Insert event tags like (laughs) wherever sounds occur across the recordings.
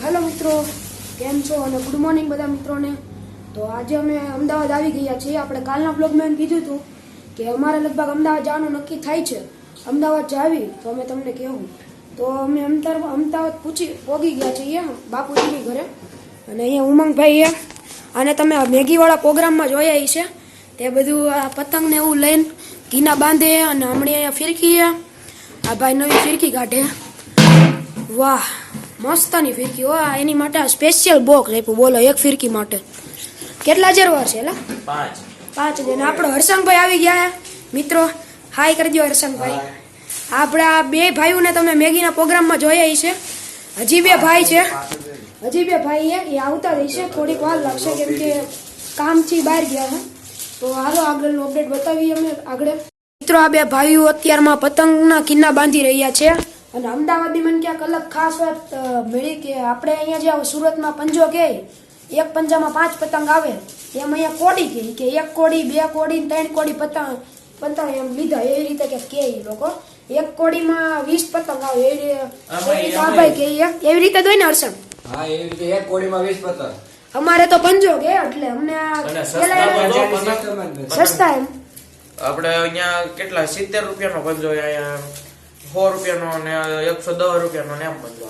Hello મિત્રો, કેમ છો અને ગુડ મોર્નિંગ બધા મિત્રોને? તો આજે અમે અમદાવાદ આવી ગયા છીએ. આપણે કાલના બ્લોગમાં એમ કીધું હતું કે અમારે લગભગ અમદાવાદ જવાનું નક્કી થાય છે. અમદાવાદ જાવી, તો અમે તમને કહેવું. તો અમે અમદાવાદ અમદાવાદ પૂછી, પોગી ગયા છીએ બાપુજીની ઘરે. અને અહીંયા ઉમંગભાઈ છે. અને તમે મેગીવાળા પ્રોગ્રામમાં જોયા છે. તે બધું આ પતંગને એવું લઈને ઘીના બાંધે અને હમણાં અહીંયા ફિરકીએ આ ભાઈ નવી ફિરકી કાઢે. વાહ. મસ્તની ફિરકી. હો આ એની માટે સ્પેશિયલ બોક્સ આપ્યું બોલો એક ફિરકી માટે. કેટલા જરવા છે એલા પાંચ. પાંચ જણ આપણો હર્ષંગભાઈ આવી ગયા. મિત્રો હાય કરી દો હર્ષંગભાઈ આપણા બે ભાઈઓને તમે મેગીના પ્રોગ્રામમાં જોયા છે. હજી બે ભાઈ છે. હજી બે ભાઈ એ આવતા રહેશે. થોડીક વાર લાગશે કેમ કે કામથી બહાર ગયા છે તો હાલો આગળનું અપડેટ બતાવીએ અમે આગળ. મિત્રો આ બે ભાઈઓ અત્યારમાં પતંગના કિન્ના બાંધી રહ્યા છે. અને અમદાવાદી મને ક્યાંક અલગ ખાસ વાત મળી કે આપણે અહીંયા જે સુરતમાં પંજો કહે એક પંજામાં પાંચ પતંગ આવે એમ અહીંયા કોડી કહે કે એક કોડી બે કોડી ત્રણ કોડી પતંગ પતંગ એમ લીધા. એવી રીતે કે કે લોકો. એક કોડીમાં વીસ પતંગ આવે. એવી રીતે કે એવી રીતે દોઈ ને હર્ષણ હા એવી રીતે એક કોડીમાં વીસ પતંગ. અમારે તો પંજો કે એટલે અમને. સસ્તા એમ. આપણે અહીંયા કેટલા? સિત્તેર રૂપિયાનો પંજો અહીંયા સો રૂપિયાનો ને એકસો દસ રૂપિયાનો ને એમ પંજો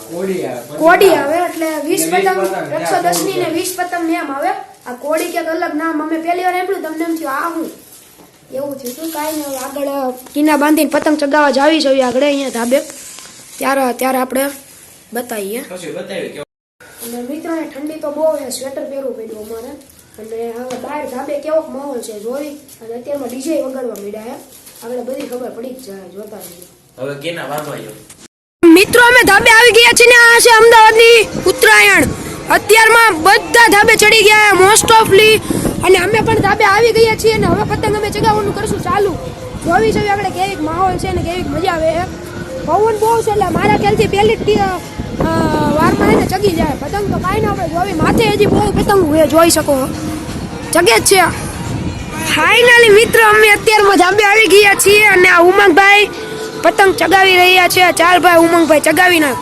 કોડી આવે. એટલે વીસ પતંગ એકસો દસની ને વીસ પતંગ ને એમ આવે. આ કોડી ક્યાંક અલગ નામ અમે પહેલી વાર સાંભળ્યું તમને એમ થયું આ હું? એવું થયું હતું કાંઈ ને હવે આગળ કિના બાંધીને પતંગ ચગાવવા જાવી જોઈએ આગળ અહીંયા ધાબે. ત્યારે ત્યારે આપણે બતાવીએ. પછી બતાવી કે અને મિત્રો ઠંડી તો બહુ છે સ્વેટર પહેરવું પડ્યું અમારે. અને હવે બહાર ધાબે કેવો માહોલ છે જોઈ. અને અત્યારમાં ડીજે વગાડવા માંડ્યા છે. આગળ બધી ખબર પડી જ જાય જોતા રહીએ. હવે કેના વાંધો મિત્રો, અમે ધાબે આવી ગયા છીએ ને આ છે અમદાવાદની ઉત્તરાયણ. અત્યારમાં બધા ધાબે ચડી ગયા મોસ્ટ ઓફલી અને અમે પણ ધાબે આવી ગયા છીએ ને હવે પતંગ અમે ચગાવવાનું કરશું ચાલુ. જોવી જોવી આપણે કેવીક માહોલ છે ને કેવીક મજા આવે છે. પવન બહુ છે એટલે મારા ખ્યાલથી પહેલી જ વારમાં એને ચગી જાય. પતંગ તો કાંઈ ના આપણે જોવી. માથે હજી બહુ પતંગ જોઈ શકો. ચગે જ છે. ફાઇનલી મિત્રો, અમે અત્યારમાં ધાબે આવી ગયા છીએ અને આ ઉમંગભાઈ પતંગ ચગાવી રહ્યા છે. ચાર ભાઈ ઉમંગભાઈ ચગાવી નાખ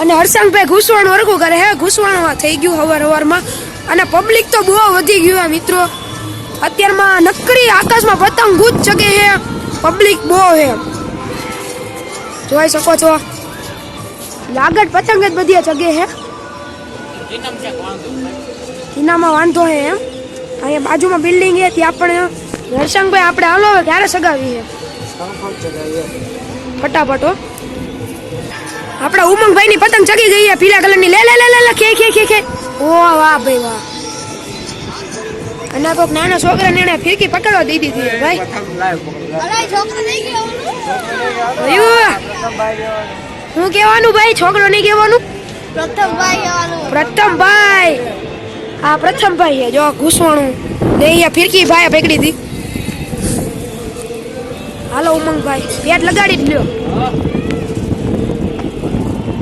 અને હર્ષંગભાઈ ઘૂસવાણ વર્ગું કરે. હે ઘૂસવાનું થઈ ગયું હવાર હવારમાં અને પબ્લિક તો બહુ વધી ગયું આ મિત્રો. અત્યારમાં નકરી આકાશમાં પતંગ ગુજ ચગે છે પબ્લિક બહુ હે. જોઈ શકો છો. લાગટ પતંગ જ બધી ચગે હે. ઇનામાં વાંધો હે એમ. અહીંયા બાજુમાં બિલ્ડિંગ છે ત્યાં પણ હર્ષંગભાઈ આપણે હાલો, ક્યારે સગાવી છે ફટાફટ હો. આપણા ઉમંગભાઈ ની પતંગ ચગી ગઈ છે પીલા કલરની લે લે લે લે ખે ખે ખે ખે. ઓ વાહ ભાઈ વાહ. અને કોઈક નાના છોકરાને એને ફીરકી પકડવા દઈ દીધી ભાઈ. હું કહેવાનું ભાઈ? છોકરો નહીં કહેવાનું? પ્રથમભાઈ હા પ્રથમભાઈ જો ઘૂસવાનું. નહીં ફીરકી ફિરકી ભાઈ પકડી હતી. હાલો, ઉમંગભાઈ. પેટ લગાડી લ્યો.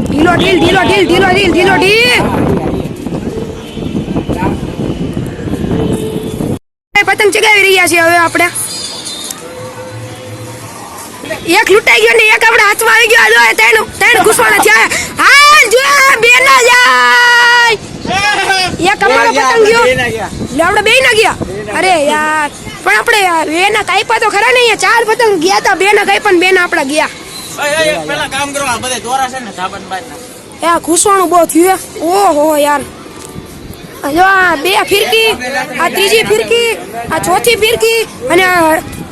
ઢીલો ઢીલ ઢીલો ઢીલ ઢીલો ઢીલ ઢીલો ઢીલ. પતંગ ચગાવી રહ્યા છીએ હવે આપણે. એક લૂંટાઈ ગયો ને એક આપણે હાથમાં આવી ગયો. જો ત્રણ ત્રણ ઘૂસવાના થયા હા જો, બે જાય. એક અમારો પતંગ ગયો. એટલે આપણે બે ના ગયા. અરે યાર. પણ આપણે એના કાપ્યા તો ખરા નહીં ચાર પતંગ ગયા તા બે કાઈ પણ બે ના ગયા. આ બધે બહુ થયું ઓહો યાર. જો આ બે ફિરકી આ ત્રીજી ફિરકી આ ચોથી ફિરકી અને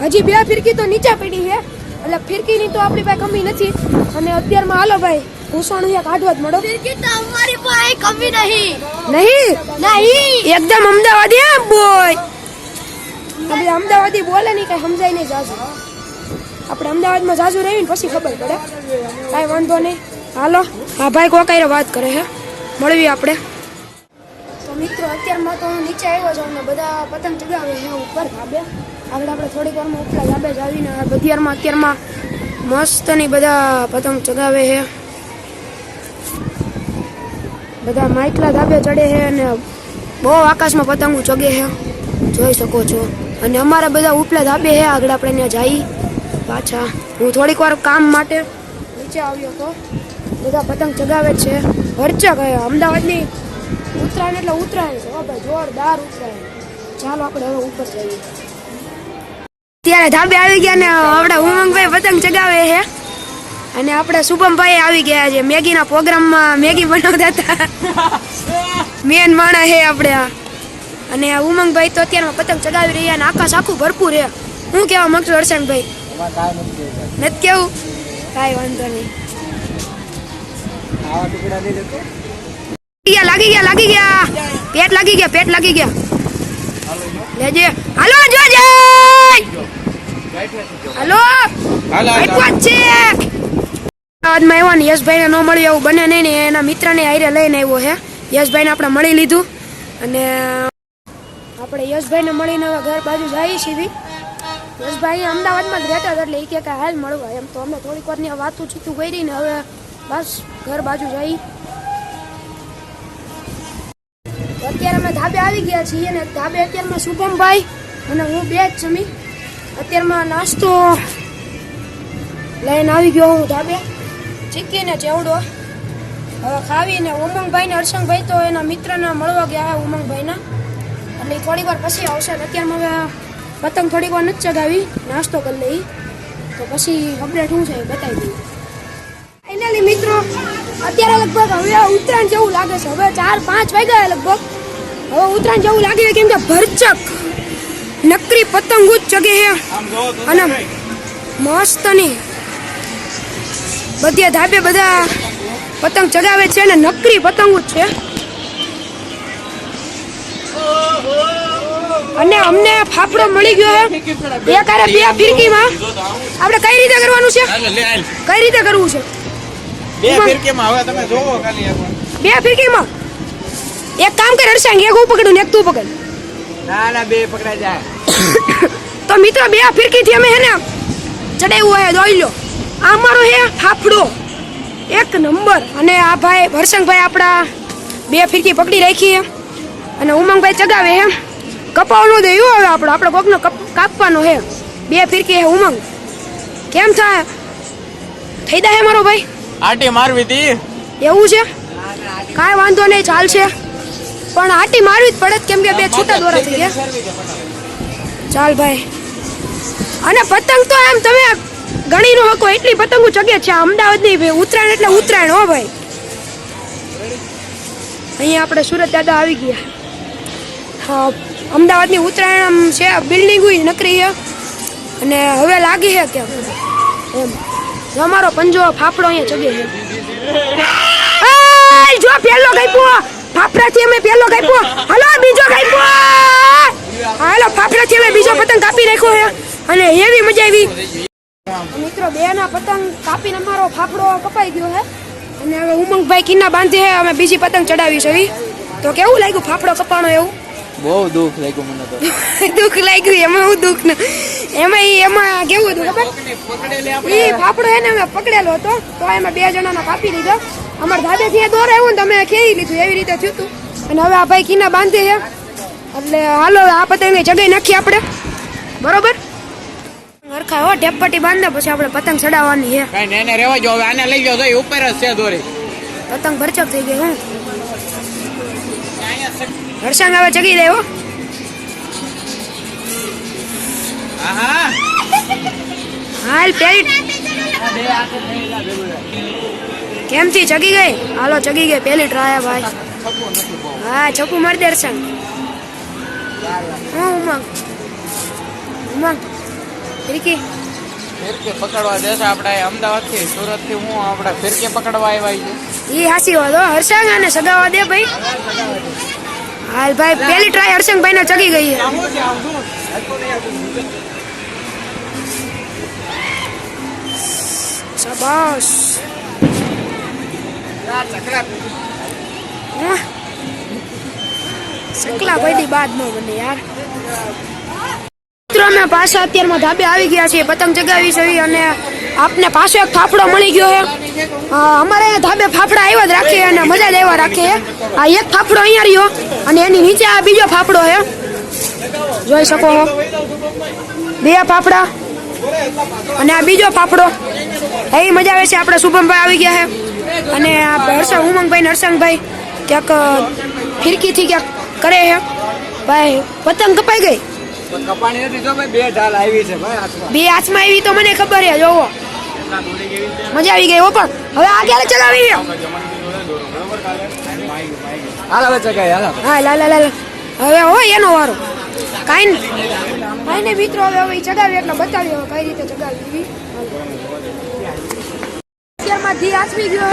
હજી બે ફિરકી તો નીચા પડી છે એટલે ફિરકીની તો આપણી પાસે કમી નથી. અને અત્યારમાં હાલો ભાઈ ઘૂસવાનું એક કાઢવા જ મળો. નહીં. નહીં? એકદમ અમદાવાદ એમ બોય આપણે અમદાવાદી બોલે નહીં કઈ સમજાય નહીં જાજુ. આપણે અમદાવાદમાં જાજુ રહીને પછી ખબર પડે. કાંઈ વાંધો નહીં. હાલો હા ભાઈ કોકાઈ વાત કરે છે મળવી આપણે. તો મિત્રો અત્યારમાં તો હું નીચે આવ્યો છું અને બધા પતંગ ચગાવે છે ઉપર. ધાબે? આગળ આપણે થોડીક વારમાં ઉપલા ધાબે જ આવીને બધિયારમાં અત્યારમાં મસ્તની બધા પતંગ ચગાવે છે. બધા માઇકલા ધાબે ચડે છે અને બહુ આકાશમાં પતંગો ચગે છે. જોઈ શકો છો. અને અમારા બધા ઉપલા ધાબે હે આગળ આપણે ત્યાં જઈ પાછા. હું થોડીક વાર કામ માટે નીચે આવ્યો હતો બધા પતંગ ચગાવે છે. ભરચક હે અમદાવાદની ઉત્તરાયણ એટલે ઉત્તરાયણ છે. ભાઈ જોરદાર ઉત્તરાયણ. ચાલો આપણે હવે ઉપર જઈએ. ત્યારે ધાબે આવી ગયા ને આપણે ઉમંગભાઈ પતંગ ચગાવે છે. અને આપણે શુભમભાઈ આવી ગયા છે. મેગીના પ્રોગ્રામમાં મેગી બનાવતા હતા. (laughs) મેન માણા છે આપણે. આ અને આ ઉમંગભાઈ તો અત્યારમાં પતંગ ચગાવી રહ્યા અને આકાશ આખું ભરપૂર છે હું કહેવા માંગુ ભાઈ નથી કેવું? કાંઈ વાંધો નહીં. લાગી ગયા લાગી ગયા લાગી ગયા. પેટ લાગી ગયા પેટ લાગી ગયા. લેજે. હાલો જોજે હાલો. હાલો છે. અમદાવાદમાં આવ્યો ને યશભાઈને ન મળ્યું એવું બને નહીં ને એના મિત્રને આયરે લઈને આવ્યો છે યશભાઈને આપણે મળી લીધું. અને આપણે યશભાઈને મળીને હવે ઘર બાજુ જઈએ છીએ. યશભાઈ અમદાવાદમાં જ રહેતા હતા એટલે એ કે હાલ મળવા એમ તો અમે થોડીક વારની વાતું ચીતું કરી ને હવે બસ ઘર બાજુ જઈ અત્યારે અમે ધાબે આવી ગયા છીએ અને ધાબે અત્યારમાં શુભમભાઈ અને હું બે જ જમી. અત્યારમાં નાસ્તો લઈને આવી ગયો હું ધાબે. ચીકીને ને ચેવડો હવે ખાવીને ઉમંગભાઈ ને હર્ષંગભાઈ તો એના મિત્રને મળવા ગયા ઉમંગભાઈના. એટલે ઈ થોડીક વાર પછી આવશે અત્યારમાં હવે પતંગ થોડીક વાર નથી ચગાવી નાસ્તો કરી લઈ. તો પછી અપડેટ શું છે એ બતાવી દઈએ. ફાઇનલી મિત્રો અત્યારે લગભગ હવે ઉત્તરાયણ જેવું લાગે છે. હવે ચાર પાંચ વાગ્યા લગભગ. હવે ઉત્તરાયણ જેવું લાગે છે કેમ કે ભરચક નકરી પતંગો જ ચગે છે અને મસ્તની બધે ધાબે બધા પતંગ ચગાવે છે અને નકરી પતંગો જ છે. અને અમને ફાફડો મળી ગયો છે એક આરે બે ફિરકીમાં. આપણે કઈ રીતે કરવાનું છે? કઈ રીતે કરવું છે? બે ફિરકીમાં હવે તમે જોવો ખાલી. બે ફિરકીમાં? એક કામ કર હર્ષાંગ એક હું પકડું ને એક તું પકડ. ના ના બે પકડાઈ જાય. (coughs) તો મિત્રો બે ફિરકીથી અમે હે ને ચડાવ્યું હોય દોઈ લો. આ અમારો હે ફાફડો. એક નંબર. અને આ ભાઈ હર્ષંગભાઈ આપણા બે ફિરકી પકડી રાખી અને ઉમંગભાઈ ચગાવે હેમ કપાવનું દે એવું હવે આપણો. આપણે કોકનો કપ- કાપવાનો હે બે ફિરકી હે ઉમંગ. કેમ થાય થઈ જાય મારો ભાઈ. આટી મારવી હતી એવું છે? કાંઈ વાંધો નહીં ચાલશે પણ આટી મારવી જ પડે કેમ કે બે છૂટા દોરા થઈ ગયા ચાલ ભાઈ. અને પતંગ તો એમ તમે ગણી નો હકો એટલી પતંગો ચગે છે. અમદાવાદની ભાઈ ઉત્તરાયણ એટલે ઉત્તરાયણ હો ભાઈ. અહીંયા આપણે સુરત દાદા આવી ગયા. હા અમદાવાદની ઉત્તરાયણ છે બિલ્ડિંગ નકરી છે. અને હવે લાગી છે કે એમ. અમારો પંજો ફાફડો અહીંયા ચગે છે. જો પેલો ગાયપો, ફાફડાથી અમે પેલો ગાયપો. હલો, બીજો ગાયપો હાલો, ફાફડાથી અમે બીજો પતંગ કાપી નાખ્યો છે. અને એવી મજા આવી. મિત્રો બે ના પતંગ કાપીને અમારો ફાફડો કપાઈ ગયો છે. અને હવે ઉમંગભાઈ કિન્ના બાંધે અમે બીજી પતંગ ચડાવી છે તો કેવું લાગ્યું ફાફડો કપાણો એવું? બહુ દુઃખ લાગ્યું મને તો. (laughs) દુઃખ લાગ્યું એમાં હું દુઃખ ન એમાં એમાં કેવું હતું ખબર? એ ફાફડો એને અમે પકડેલો હતો તો એમાં બે જણાનો કાપી લીધો અમારા દાદાથી એ દોર આવ્યું ને તમે ખેરી લીધું એવી રીતે થયું હતું અને હવે આ ભાઈ કીના બાંધે છે. એટલે હાલો આ પતંગ જગાઈ નાખીએ આપણે. બરોબર? હરખા હો ઢેપપટી બાંધે પછી આપણે પતંગ ચડાવવાની છે. કઈ ને એને રેવા જો હવે આને લઈ જાવ તો ઉપર જ છે દોરી. પતંગ ભરચક થઈ ગઈ હું. હર્ષાંગ હવે હો. આહા. હાલ પેલી કેમથી ચગી ગઈ? હાલો ચગી ગઈ. પેલી ટ્રાય ભાઈ. હા છપુ મારી દે હર્ષાંગ હું ઉમંગ. ઉમંગ. ફિરકી. ફિરકી પકડવા જશે આપણે અમદાવાદથી સુરતથી હું આપણે ફિરકી પકડવા આવ્યા છે એ હાસી વાત હો. હર્ષાંગ અને સગાવા દે ભાઈ. હાલ ભાઈ પેલી ટ્રાય હર્ષંગભાઈ ને ચગી ગઈ શાબાશ. સકલા બાદ ન બને મિત્રો, અમે પાછા અત્યારમાં ધાબે આવી ગયા છીએ. પતંગ ચગાવી છે અને આપને પાસે એક ફાફડો મળી ગયો છે. અમારે અહીંયા ધાબે ફાફડા આવ્યા જ રાખીએ અને મજા જ એવા રાખે આ એક ફાફડો અહીંયા રહ્યો અને એની નીચે આ બીજો ફાફડો છે. જોઈ શકો છો બે ફાફડા અને આ બીજો ફાફડો. એ મજા આવે છે. આપણે શુભમભાઈ આવી ગયા છે. અને આ હર્ષ ઉમંગભાઈ ને હર્ષંગભાઈ ક્યાંક ફિરકીથી ક્યાંક કરે છે. ભાઈ પતંગ કપાઈ ગઈ? બે હાથમાં આવી તો મને ખબર છે જોવો. મજા આવી ગઈ હો પણ. હવે આ ક્યારે ચલાવી હાલ હવે ચગાઈ હાલ. હા લા લા લા લા. હવે હોય એનો વારો. કાઈ ન- કાંઈ નહીં મિત્રો હવે હવે ચગાવી એટલે બતાવી હવે કઈ રીતે ચગાવી અત્યારમાં ધી આસમી ગયો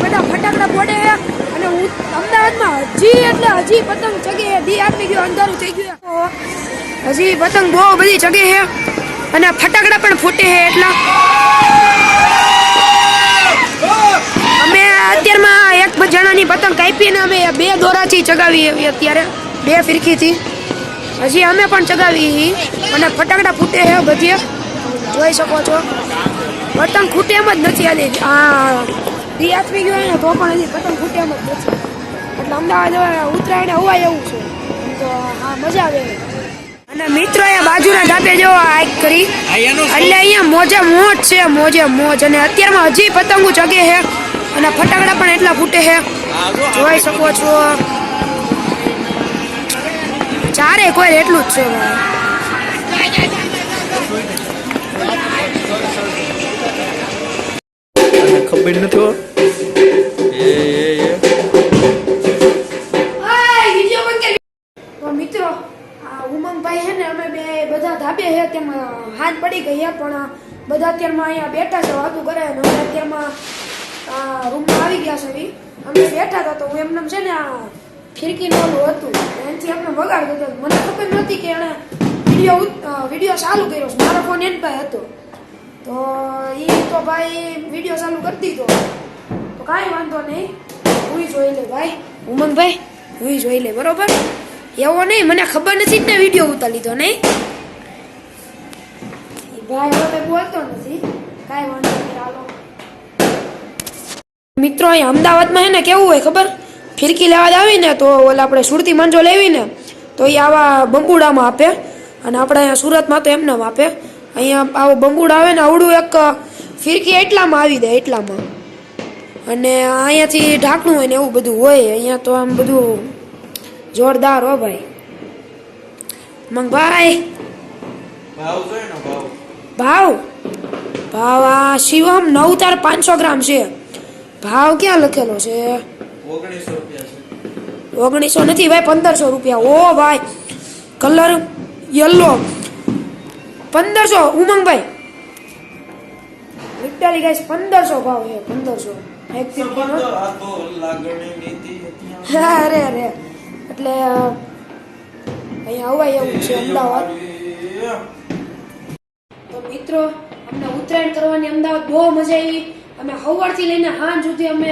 બધા ફટાકડા ફોડે અને હું અમદાવાદમાં હજી એટલે હજી પતંગ ચગે ઘી આસમી ગયો અંધારું થઈ ગયું હજી પતંગ બહુ બધી ચગે છે. અને ફટાકડા પણ ફૂટે છે એટલા અમે અત્યારમાં એક જણાની પતંગ કાપીને અમે બે દોરાથી ચગાવી એવી અત્યારે, બે ફિરકીથી. હજી અમે પણ ચગાવી. અને ફટાકડા ફૂટે છે બધે. જોઈ શકો છો. પતંગ ફૂટે એમ જ નથી આલી આ દી આથમી ગયો ને તો પણ હજી પતંગ ખૂટે એમ જ નથી. એટલે અમદાવાદ, ઉત્તરાયણ હોવાય એવું છે. તો હા મજા આવે. અને મિત્રો એ બાજુના ધાબે જો આઈક કરી. એટલે અહીંયા મોજે મોજ છે મોજે મોજ. અને અત્યારમાં હજી પતંગો ચગે છે અને ફટાકડા પણ એટલા ફૂટે છે. જોઈ શકો છો. ચારે કોઈ એટલું જ છે. ભાઈ. ખબર નથી પડી ગઈ પણ બધા અત્યારમાં અહીંયા બેઠા છે, વાતું કરે અને અમે અત્યારમાં રૂમમાં આવી ગયા છે. અમે બેઠા હતા તો હું એમને છે ને, આ ખિડકીનું નોલું હતું. એનાથી એમને વગાડ દીધો. મને ખબર નહોતી કે એણે વીડિયો વીડિયો ચાલુ કર્યો મારો ફોન એન ભાઈ હતો. તો એ તો ભાઈ વીડિયો ચાલુ કરી દીધો. તો કાંઈ વાંધો નહીં. હું જોઈ લે ભાઈ. ઉમંગભાઈ હું જોઈ લે, બરોબર? એવો નહીં, મને ખબર નથી જ ને વીડિયો ઉતારી લીધો નહીં. ભાઈ હવે કંઈ બોલતો નથી. કાંઈ વાંધો નહીં હાલો. મિત્રો અહીં અમદાવાદમાં હે ને કેવું હોય ખબર? ફિરકી લેવા આવી ને તો ઓલા આપણે સુરતી મંજો લેવી ને તો એ આવા બંબુડામાં આપે. અને આપણે અહીંયા સુરતમાં તો એમને આપે. અહીંયા આવો બંબુડા આવે ને આવડું એક ફિરકી એટલામાં આવી દે એટલામાં. અને અહીંયાથી ઢાંકણું હોય ને એવું બધું હોય. અહીંયા તો આમ બધું જોરદાર હો ભાઈ. મંગ ભાઈ ભાવ? ભાવ? ભાવ આ શિવમ નવ તાર પાંચસો ગ્રામ છે. ભાવ ક્યાં લખેલો છે? ઓગણીસો નથી ભાઈ પંદરસો રૂપિયા. ઓ ભાઈ કલર યલો. પંદરસો ઉમંગભાઈ. વિટાલી ગાઈસ પંદરસો ભાવ છે પંદરસો. અરે અરે. એટલે અહીંયા અવાય એવું છે અમદાવાદ. મિત્રો, અમને ઉત્તરાયણ કરવાની અમદાવાદ બહુ મજા આવી. અમે સવારથી લઈને હાંજ સુધી અમે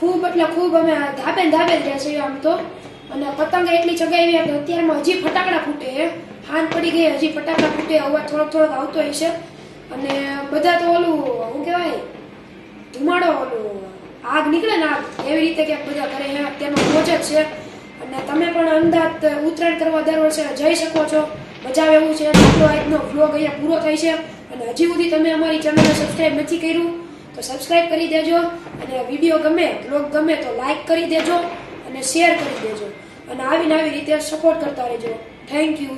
ખૂબ એટલે ખૂબ અમે ધાબે ધાબે જ રહ્યા છીએ આમ તો. અને પતંગ એટલી ચગાવી કે અત્યારમાં હજી ફટાકડા ફૂટે હાન પડી ગઈ, હજી ફટાકડા ફૂટે અવાજ થોડોક થોડોક આવતો છે. અને બધા તો ઓલું, શું કહેવાય? ધુમાડો ઓલું, આગ નીકળે ને આગ, એવી રીતે ક્યાંક બધા ઘરે મોજ જ છે. અને તમે પણ અમદાવાદ ઉત્તરાયણ કરવા દર વર્ષે જઈ શકો છો. મજા એવું છે. આપણો આજનો વ્લોગ અહીંયા પૂરો થાય છે. અને હજી સુધી તમે અમારી ચેનલને સબસ્ક્રાઇબ નથી કર્યું, તો સબસ્ક્રાઇબ કરી દેજો. અને વીડિયો ગમે વ્લોગ ગમે તો લાઈક કરી દેજો અને શેર કરી દેજો. અને આવીને આવી રીતે સપોર્ટ કરતા રહેજો. Thank you